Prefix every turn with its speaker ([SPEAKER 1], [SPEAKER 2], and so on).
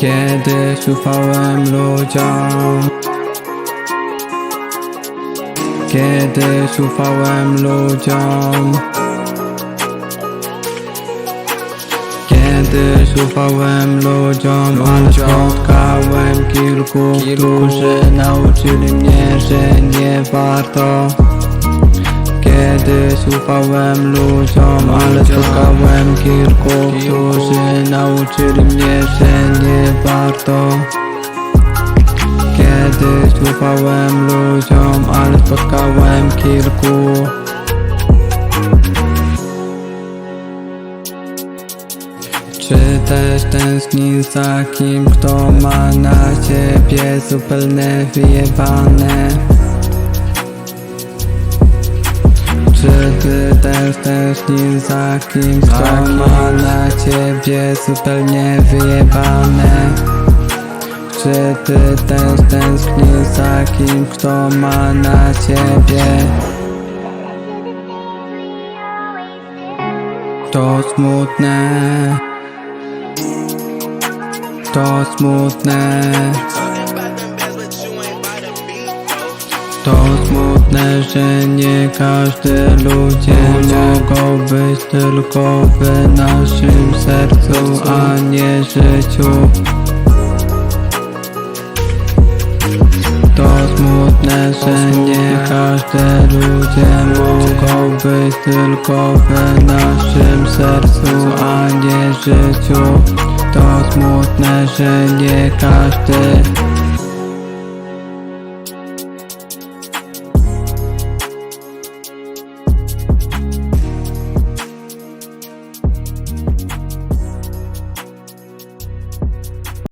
[SPEAKER 1] Kiedyś ufałem ludziom. Kiedyś ufałem ludziom. Kiedyś ufałem ludziom, ale spotkałem kilku, którzy nauczyli mnie, że nie warto Kiedyś ufałem ludziom, ale spotkałem kilku, którzy nauczyli mnie, że nie warto Kiedyś ufałem ludziom, ale spotkałem kilku Czy też tęsknisz za kim, kto ma na ciebie zupełnie wyjebane? Też tęsknisz za kim, kto ma na ciebie zupełnie wyjebane? Czy ty też tęsknisz za kim, kto ma na ciebie? To smutne. To smutne. To smutne, że nie każdy ludzie mogą być tylko w naszym sercu, a nie życiu. To smutne, że nie każdy ludzie mogą być tylko w naszym sercu, a nie życiu. To smutne, że nie każdy